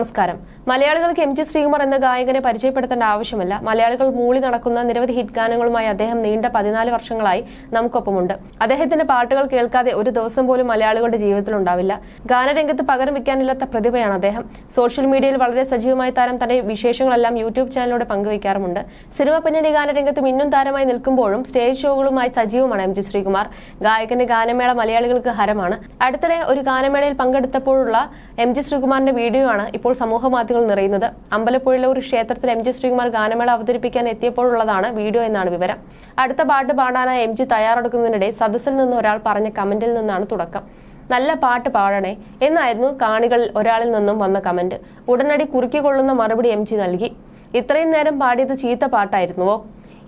നമസ്കാരം മലയാളികൾക്ക് M G Sreekumar എന്ന ഗായകനെ പരിചയപ്പെടുത്തേണ്ട ആവശ്യമില്ല. മലയാളികൾ മൂളി നടക്കുന്ന നിരവധി ഹിറ്റ് ഗാനങ്ങളുമായി അദ്ദേഹം നീണ്ട പതിനാല് വർഷങ്ങളായി നമുക്കൊപ്പമുണ്ട്. അദ്ദേഹത്തിന്റെ പാട്ടുകൾ കേൾക്കാതെ ഒരു ദിവസം പോലും മലയാളികളുടെ ജീവിതത്തിൽ ഉണ്ടാവില്ല. ഗാനരംഗത്ത് പകരം വെക്കാനില്ലാത്ത പ്രതിഭയാണ് അദ്ദേഹം. സോഷ്യൽ മീഡിയയിൽ വളരെ സജീവമായ താരം തന്റെ വിശേഷങ്ങളെല്ലാം യൂട്യൂബ് ചാനലിലൂടെ പങ്കുവയ്ക്കാറുമുണ്ട്. സിനിമ പിന്നണി ഗാനരംഗത്ത് മിന്നും താരമായി നിൽക്കുമ്പോഴും സ്റ്റേജ് ഷോകളുമായി സജീവമാണ് എം ജി ശ്രീകുമാർ. ഗായകന്റെ ഗാനമേള മലയാളികൾക്ക് ഹരമാണ്. അടുത്തിടെ ഒരു ഗാനമേളയിൽ പങ്കെടുത്തപ്പോഴുള്ള എം ജി ശ്രീകുമാറിന്റെ വീഡിയോ ആണ് ഇപ്പോൾ സമൂഹ മാധ്യമങ്ങൾ നിറയുന്നത്. അമ്പലപ്പുഴയിലെ ഒരു ക്ഷേത്രത്തിൽ എം ജി ശ്രീകുമാർ ഗാനമേള അവതരിപ്പിക്കാൻ എത്തിയപ്പോഴുള്ളതാണ് വീഡിയോ എന്നാണ് വിവരം. അടുത്ത പാട്ട് പാടാനായി എം ജി തയ്യാറെടുക്കുന്നതിനിടെ സദസ്സിൽ നിന്ന് ഒരാൾ പറഞ്ഞ കമന്റിൽ നിന്നാണ് തുടക്കം. നല്ല പാട്ട് പാടണേ എന്നായിരുന്നു കാണികളിൽ ഒരാളിൽ നിന്നും വന്ന കമന്റ്. ഉടനടി കുറുക്കിക്കൊള്ളുന്ന മറുപടി എം ജി നൽകി. ഇത്രയും നേരം പാടിയത് ചീത്ത പാട്ടായിരുന്നുവോ?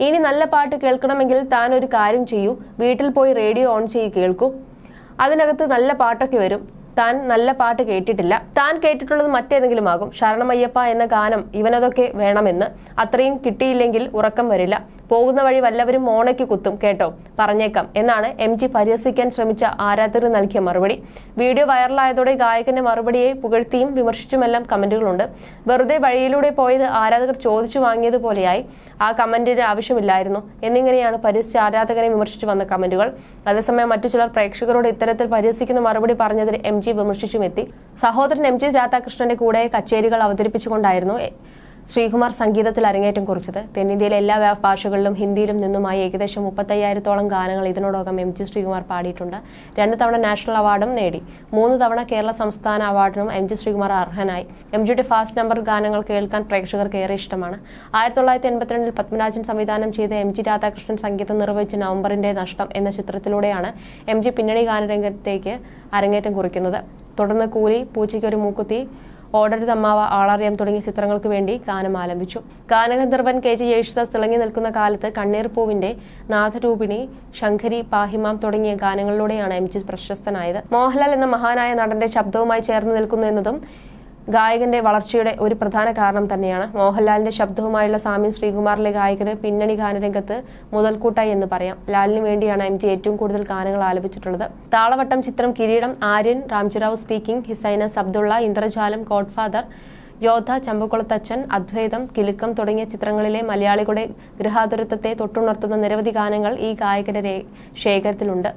ഇനി നല്ല പാട്ട് കേൾക്കണമെങ്കിൽ താൻ ഒരു കാര്യം ചെയ്യൂ. വീട്ടിൽ പോയി റേഡിയോ ഓൺ ചെയ്ത് കേൾക്കൂ. അതിനകത്ത് നല്ല പാട്ടൊക്കെ വരും. താൻ നല്ല പാട്ട് കേട്ടിട്ടില്ല. താൻ കേട്ടിട്ടുള്ളത് മറ്റേതെങ്കിലും ആകും. ശരണമയ്യപ്പ എന്ന ഗാനം ഇവനതൊക്കെ വേണമെന്ന്. അത്രയും കിട്ടിയില്ലെങ്കിൽ ഉറക്കം വരില്ല. പോകുന്ന വഴി വല്ലവരും മോണയ്ക്ക് കുത്തും കേട്ടോ? പറഞ്ഞേക്കാം. എന്നാണ് എം ജി പരിഹസിക്കാൻ ശ്രമിച്ച ആരാധകർ നൽകിയ മറുപടി. വീഡിയോ വൈറലായതോടെ ഗായകന്റെ മറുപടിയെ പുകഴ്ത്തിയും വിമർശിച്ചുമെല്ലാം കമന്റുകളുണ്ട്. വെറുതെ വഴിയിലൂടെ പോയത് ആരാധകർ ചോദിച്ചു വാങ്ങിയതുപോലെയായി ആ കമന്റിന് ആവശ്യമില്ലായിരുന്നു. എന്നിങ്ങനെയാണ് പരിഹസിച്ച ആരാധകരെ വിമർശിച്ചു വന്ന കമന്റുകൾ. അതേസമയം മറ്റു ചിലർ പ്രേക്ഷകരോട് ഇത്തരത്തിൽ പരിഹസിക്കുന്ന മറുപടി പറഞ്ഞതിന് എം ജി വിമർശിച്ചുമെത്തി. സഹോദരൻ എം ജി രാധാകൃഷ്ണന്റെ കൂടെ കച്ചേരികൾ അവതരിപ്പിച്ചുകൊണ്ടായിരുന്നു ശ്രീകുമാർ സംഗീതത്തിൽ അരങ്ങേറ്റം കുറിച്ചത്. തെന്നിന്ത്യയിലെ എല്ലാ ഭാഷകളിലും ഹിന്ദിയിലും നിന്നുമായി ഏകദേശം മുപ്പത്തയ്യായിരത്തോളം ഗാനങ്ങൾ ഇതിനോടകം എം ജി ശ്രീകുമാർ പാടിയിട്ടുണ്ട്. രണ്ട് തവണ നാഷണൽ അവാർഡും നേടി. മൂന്ന് തവണ കേരള സംസ്ഥാന അവാർഡിനും എം ജി ശ്രീകുമാർ അർഹനായി. എം ജിയുടെ ഫാസ്റ്റ് നമ്പർ ഗാനങ്ങൾ കേൾക്കാൻ പ്രേക്ഷകർക്ക് ഏറെ ഇഷ്ടമാണ്. ആയിരത്തി തൊള്ളായിരത്തി എൺപത്തിരണ്ടിൽ പത്മരാജൻ സംവിധാനം ചെയ്ത എം ജി രാധാകൃഷ്ണൻ സംഗീതം നിർവഹിച്ച നവംബറിന്റെ നഷ്ടം എന്ന ചിത്രത്തിലൂടെയാണ് എം ജി പിന്നണി ഗാനരംഗത്തേക്ക് അരങ്ങേറ്റം കുറിക്കുന്നത്. തുടർന്ന് കൂലി പൂച്ചയ്ക്ക് ഒരു മൂക്കുത്തി ഓടരുത് അമ്മാവ ആളറിയാം തുടങ്ങിയ ചിത്രങ്ങൾക്ക് വേണ്ടി ഗാനം ആലപിച്ചു. ഗാനഗന്ധർവൻ കെ ജി യേശുദാസ് തിളങ്ങി നിൽക്കുന്ന കാലത്ത് കണ്ണീർ പൂവിന്റെ നാഥരൂപിണി ശങ്കരി പാഹിമാം തുടങ്ങിയ ഗാനങ്ങളിലൂടെയാണ് എം ജി പ്രശസ്തനായത്. മോഹൻലാൽ എന്ന മഹാനായ നടന്റെ ശബ്ദവുമായി ചേർന്ന് നിൽക്കുന്നു എന്നതും ഗായകന്റെ വളർച്ചയുടെ ഒരു പ്രധാന കാരണം തന്നെയാണ്. മോഹൻലാലിന്റെ ശബ്ദവുമായുള്ള സാമ്യം ശ്രീകുമാറിലെ ഗായകന് പിന്നണി ഗാനരംഗത്ത് മുതൽക്കൂട്ടായി എന്ന് പറയാം. ലാലിന് വേണ്ടിയാണ് എം ജി ഏറ്റവും കൂടുതൽ ഗാനങ്ങൾ ആലപിച്ചിട്ടുള്ളത്. Thalavattam Chithram Kireedam Aryan Ramji Rao speaking his highness Abdullah Indrajalam Godfather Yoddha ചമ്പക്കുളത്തച്ഛൻ അദ്വൈതം കിലുക്കം തുടങ്ങിയ ചിത്രങ്ങളിലെ മലയാളികളുടെ ഗൃഹാതുരത്വത്തെ തൊട്ടുണർത്തുന്ന നിരവധി ഗാനങ്ങൾ ഈ ഗായകന്റെ ശേഖരത്തിലുണ്ട്.